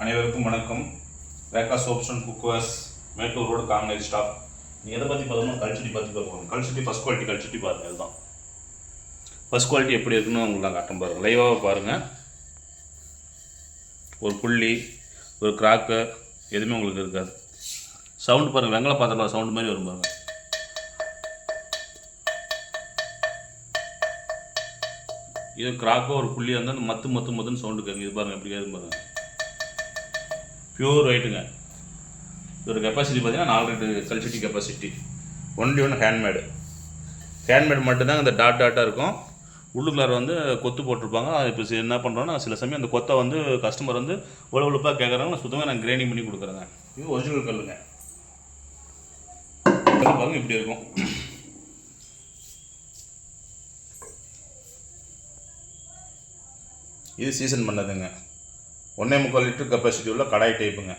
அனைவருக்கும் வணக்கம். Rekha shops and cookwares Mettur road காங்கேஜ் stop. நீ எதை பற்றி பார்த்தோம்னா கல்ச்சட்டி பற்றி பார்ப்போம் கல்ச்சட்டி ஃபஸ்ட் குவாலிட்டி கல்ச்சட்டி பாருங்க அதுதான். ஃபஸ்ட் குவாலிட்டி எப்படி இருக்குன்னு உங்களுக்கு நான் காட்டும் பாருங்கள் லைவாக பாருங்கள் ஒரு புள்ளி ஒரு கிராக்கு எதுவுமே உங்களுக்கு இருக்காது. சவுண்டு பாருங்கள் வெங்கல பாத்திரம் சவுண்டு மாதிரி வரும் பாருங்கள் இது கிராக்கோ ஒரு புள்ளி வந்து மத்து மத்து மத்துன்னு சவுண்டு கேட்குங்க இது பாருங்கள் எப்படி கேட்குது பாருங்கள் பியூர் ஒயிட்டுங்க இதோட கெப்பாசிட்டி பார்த்தீங்கன்னா நாலு litre கல்சிட்டி capacity only one handmade handmade மட்டும்தான் இந்த டாட் டாட்டாக இருக்கும். உள்ளுக்குள்ளார வந்து கொத்து போட்டிருப்பாங்க. அது இப்போ என்ன பண்ணுறோன்னா சில சமயம் அந்த கொத்தை வந்து கஸ்டமர் வந்து உழவுழுப்பாக கேட்குறாங்க நான் சுத்தமாக நான் கிரைண்டிங் பண்ணி கொடுக்குறேங்க. இது ஒரிஜினல் கல்லுங்க. பாருங்க இப்படி இருக்கும். இது சீசன் பண்ணதுங்க. ஒன்றே முக்கால் லிட்டர் கெப்பாசிட்டி உள்ள கடாய் டைப்புங்க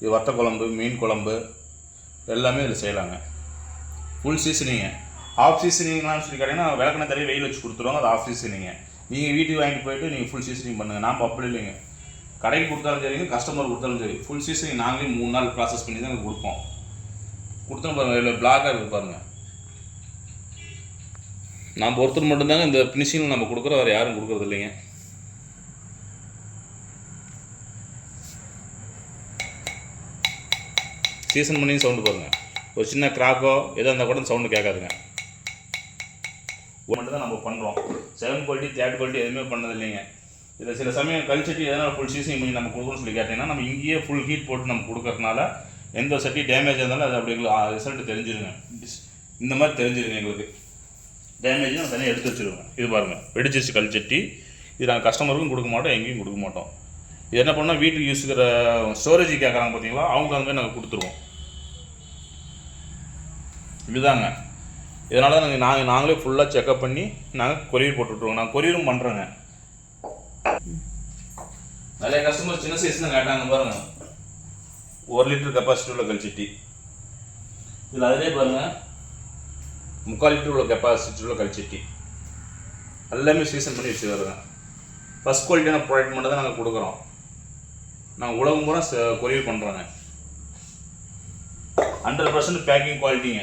இது வத்த குழம்பு மீன் குழம்பு எல்லாமே இதில் செய்யலாங்க. ஃபுல் சீசனிங்க ஆஃப் சீசனிங்லாம் சொல்லி கேட்டிங்கன்னா விளக்கண தள்ளி வெயில் வச்சு கொடுத்துருவாங்க அது ஆஃப் சீசனிங்க நீங்கள் வீட்டுக்கு வாங்கிட்டு போயிட்டு நீங்கள் ஃபுல் சீசனிங் பண்ணுங்கள் நாம் அப்படி இல்லைங்க. கடைக்கு கொடுத்தாலும் சரிங்க கஸ்டமர் கொடுத்தாலும் சரி. ஃபுல் சீசனிங் நாங்களே மூணு நாள் ப்ராசஸ் பண்ணி தான் கொடுப்போம். கொடுத்தோம் பாருங்கள் இதில் பிளாக்காக இருக்குது பாருங்கள் நான் ஒருத்தர் மட்டும்தாங்க இந்த ஃபினிஷிங் நம்ம கொடுக்குற வேறு யாரும் கொடுக்குறது இல்லைங்க. சீசன் பண்ணி சவுண்டு பாருங்கள் ஒரு சின்ன கிராக்கோ எதோ இருந்தால் கூட சவுண்டு கேட்காதுங்க. மட்டும் தான் நம்ம பண்ணுறோம் செவன் குவாலிட்டி தேர்ட் குவாலிட்டி எதுவுமே பண்ணது இல்லைங்க. இதில் சில சமயம் கழிச்சிட்டு எதனால் ஃபுல் சீசன் பண்ணி நம்ம கொடுக்கணும்னு சொல்லி கேட்டிங்கன்னா நம்ம இங்கேயே ஃபுல் ஹீட் போட்டு நம்ம கொடுக்கறதுனால எந்த சட்டி டேமேஜ் இருந்தாலும் அது அப்படி எங்களுக்கு ரிசல்ட் தெரிஞ்சிருங்க. இந்த மாதிரி தெரிஞ்சிருங்க எங்களுக்கு. டேமேஜ் நம்ம தனியாக எடுத்து வச்சிருவேன் இது பாருங்கள் வெடிச்சிருச்சு கல்ச்சட்டி இது நாங்கள் கஸ்டமருக்கும் கொடுக்க மாட்டோம் எங்கேயும் கொடுக்க மாட்டோம். இது என்ன பண்ணால் வீட்டுக்கு யூஸுக்கிற ஸ்டோரேஜ் கேட்குறாங்க பார்த்தீங்களா அவங்க அந்த நாங்கள் கொடுத்துருவோம். இதுதாங்க. இதனால தான் நாங்கள் நாங்கள் நாங்களே ஃபுல்லாக செக்அப் பண்ணி நாங்கள் கொரியர் போட்டு விட்ருவோம் நாங்கள் கொரியரும் பண்ணுறோங்க நிறைய கஸ்டமர் சின்ன சைஸ் தான் கேட்டாங்க பாருங்க. ஒரு லிட்டர் கெப்பாசிட்டி உள்ள கல்ச்சட்டி இதில் அதிலே பாருங்கள் முக்கால் லிட்டர் உள்ள கெப்பாசிட்டி உள்ள கல்ச்சட்டி எல்லாமே சீசன் பண்ணி வச்சு வருங்க ஃபஸ்ட் குவாலிட்டியான ப்ராடக்ட் மட்டும் தான் நாங்கள் கொடுக்குறோம். நான் உலகம் பூரா கொரியர் பண்ணுறேங்க ஹண்ட்ரட் பர்சன்ட் பேக்கிங் குவாலிட்டிங்க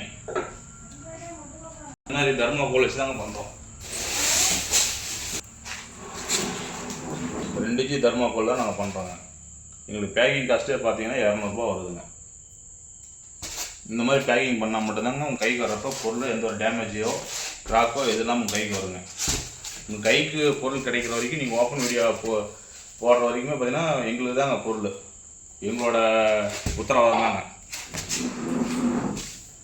இந்த மாதிரி போலீஸ் தாங்க பண்ணுறோம் ரெண்டு ஜி தர்மாக்கோல் தான் நாங்கள் பண்ணுறோங்க எங்களுக்கு பேக்கிங் காஸ்ட்டே பார்த்தீங்கன்னா இரநூறுபா வருதுங்க. இந்த மாதிரி பேக்கிங் பண்ணால் மட்டும்தாங்க உங்கள் கைக்கு வரப்போ பொருள் எந்த ஒரு டேமேஜோ கிராக்கோ எதுலாம் உங்கள் கைக்கு வருங்க. உங்கள் கைக்கு பொருள் கிடைக்கிற வரைக்கும் நீங்கள் ஓப்பன் வீடியோ போ போடுற வரைக்குமே பார்த்தீங்கன்னா எங்களுக்கு தாங்க பொருள். எங்களோட உத்தரவாதம் தாங்க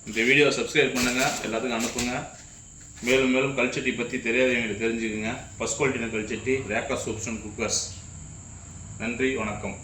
இந்த வீடியோவை சப்ஸ்கிரைப் பண்ணுங்கள் எல்லாத்துக்கும் அனுப்புங்க. மேலும் மேலும் கல்ச்சட்டி பற்றி தெரியாதவங்களுக்கு தெரிஞ்சுக்குங்க. ஃபஸ்ட் குவாலிட்டின கல்ச்சட்டி ரேக்கா சூப்ஸ் அண்ட் குக்கர்ஸ் நன்றி வணக்கம்.